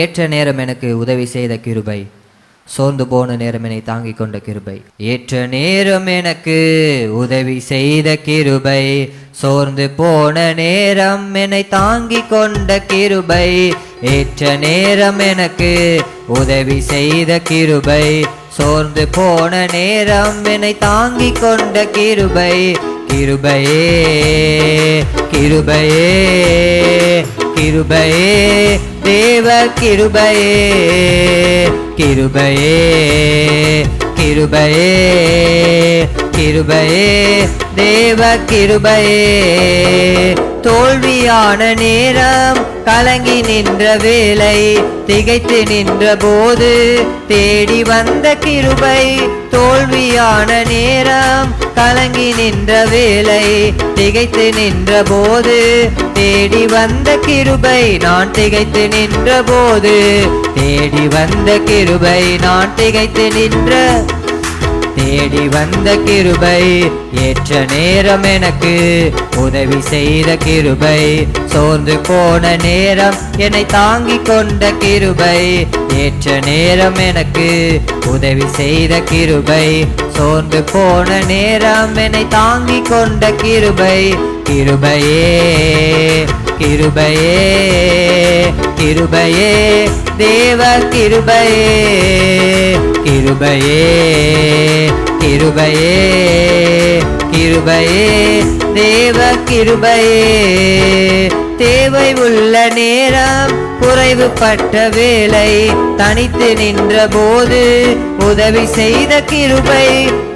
ஏற்ற நேரம் எனக்கு உதவி செய்த கிருபை. சோர்ந்து போன நேரம் என்னை தாங்கிக் கொண்ட கிருபை. ஏற்ற நேரம் எனக்கு உதவி செய்த கிருபை. சோர்ந்து போன நேரம் என்னை தாங்கிக் கொண்ட கிருபை. ஏற்ற நேரம் எனக்கு உதவி செய்த கிருபை. சோர்ந்து போன நேரம் என்னை தாங்கிக் கொண்ட கிருபை. கிருபையே கிருபையே கிருபையே தேவ கிருபையே கிருபையே கிருபையே கிருபையே தேவ கிருபையே. தோல்வியான நேரம் கலங்கி நின்ற வேலை திகைத்து நின்ற போது தேடி வந்த கிருபை தோல்வியான நேரம் கலங்கி நின்ற வேலை திகைத்து நின்ற போது தேடி வந்த கிருபை நான் திகைத்து நின்ற போது தேடி வந்த கிருபை நான் திகைத்து நின்ற தேடி வந்த கிருபை ஏற்ற நேரம் எனக்கு உதவி செய்த கிருபை. சோர்ந்து போன நேரம் என்னை தாங்கிக் கொண்ட கிருபை ஏற்ற நேரம் எனக்கு உதவி செய்த கிருபை. சோர்ந்து போன நேரம் என்னை தாங்கிக் கொண்ட கிருபை கிருபையே கிருபையே கிருபையே தேவ கிருபையே. கிருபையே கிருபையே கிருபையே தேவ கிருபையே. தேவை உள்ள நேரம் குறைவுபட்ட வேலை தனித்து நின்ற போது உதவி செய்த கிருபை.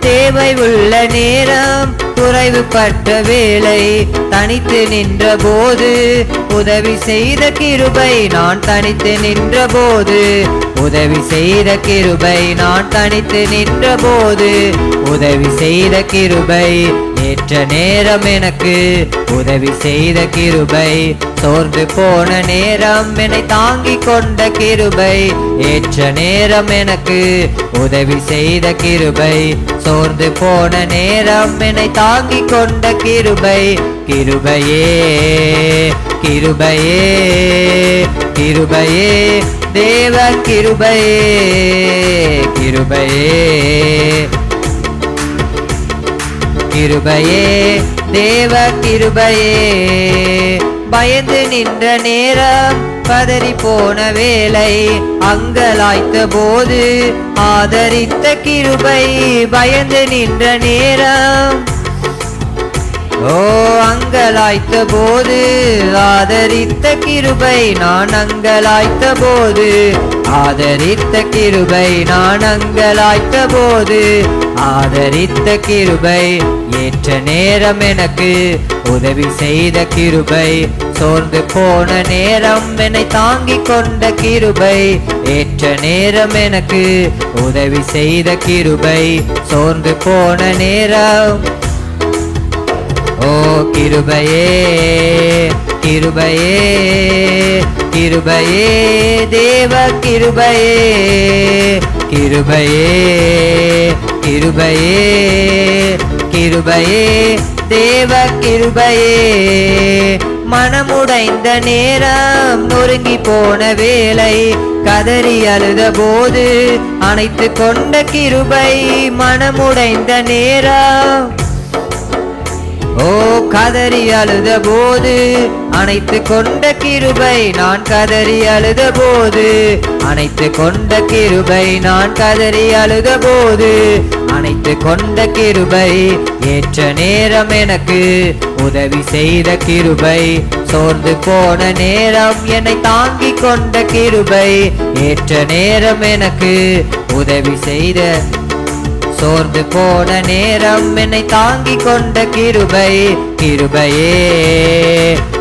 தேவை உள்ள நேரம் குறைவுபட்ட வேலை தனித்து நின்ற போது உதவி செய்த கிருபை நான் தனித்து நின்ற போது உதவி செய்த கிருபை நான் தனித்து நின்ற போது உதவி செய்த கிருபை ஏற்ற நேரம் எனக்கு உதவி செய்த கிருபை. சோர்ந்து போன நேரம் என்னை தாங்கி கொண்ட கிருபை. ஏற்ற நேரம் எனக்கு உதவி செய்த கிருபை. சோர்ந்து போன நேரம் என்னை தாங்கி கொண்ட கிருபை. கிருபையே கிருபையே கிருபையே தேவ கிருபையே கிருபையே. கிருபையே தேவ கிருபையே. பயந்து நின்ற நேரம் பதறி போன வேலை அங்கலாய்த்த போது ஆதரித்த கிருபை. பயந்து நின்ற நேரம் ஓ அங்கலாய்த்த போது ஆதரித்த கிருபை. நான் அங்கலாய்த்த போது ஆதரித்த கிருபை நான் அங்கலாய்த்த போது ஆதரித்த கிருபை ஏற்ற நேரம் எனக்கு உதவி செய்த கிருபை சோர்ந்து போன நேரம் என்னை தாங்கிக் கொண்ட கிருபை ஏற்ற நேரம் எனக்கு உதவி செய்த கிருபை சோர்ந்து போன நேரம் கிருபையே கிருபையே கிருபையே தேவ கிருபையே கிருபையே கிருபையே கிருபையே தேவ கிருபையே. மனமுடைந்த நேரம் நொறுங்கி போன வேலை கதறி அழுத போது அணைத்து கொண்ட கிருபை மனமுடைந்த நேரம். ஓ கதறி அழுத போது அணைத்து கொண்ட கிருபை நான் கதறி அழுத போது அணைத்து கொண்ட கிருபை நான் கதறி அழுத போது அணைத்து கொண்ட கிருபை ஏற்ற நேரம் எனக்கு உதவி செய்த கிருபை சோர்ந்து போன நேரம் என்னை தாங்கிக் கொண்ட கிருபை ஏற்ற நேரம் எனக்கு உதவி செய்த சோர்ந்து போன நேரம் என்னை தாங்கிக் கொண்ட கிருபை. கிருபையே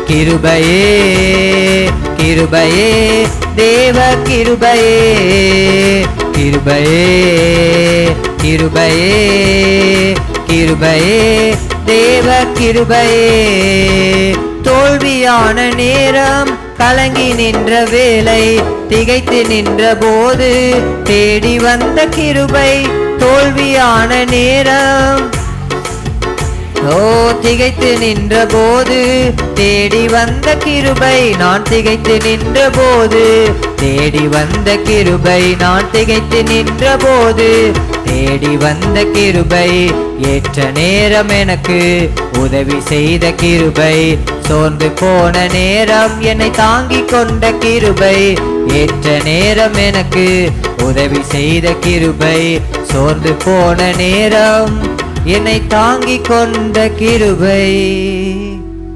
கிருபையே கிருபையே தேவ கிருபையே. கிருபையே கிருபையே கிருபையே தேவ கிருபையே. தோல்வியான நேரம் கலங்கி நின்ற வேலை திகைத்து நின்ற போது தேடி வந்த கிருபை. தோல்வியான நேரம். ஓ திகைத்து நின்ற போது தேடி வந்த கிருபை நான் திகைத்து நின்ற போது தேடி வந்த கிருபை நான் திகைத்து நின்ற போது தேடி வந்த கிருபை ஏற்ற நேரம் எனக்கு உதவி செய்த கிருபை. சோர்ந்து போன நேரம் என்னை தாங்கிக் கொண்ட கிருபை ஏற்ற நேரம் எனக்கு உதவி செய்த கிருபை சோர்ந்து போன நேரம் என்னை தாங்கிக் கொண்ட கிருபை.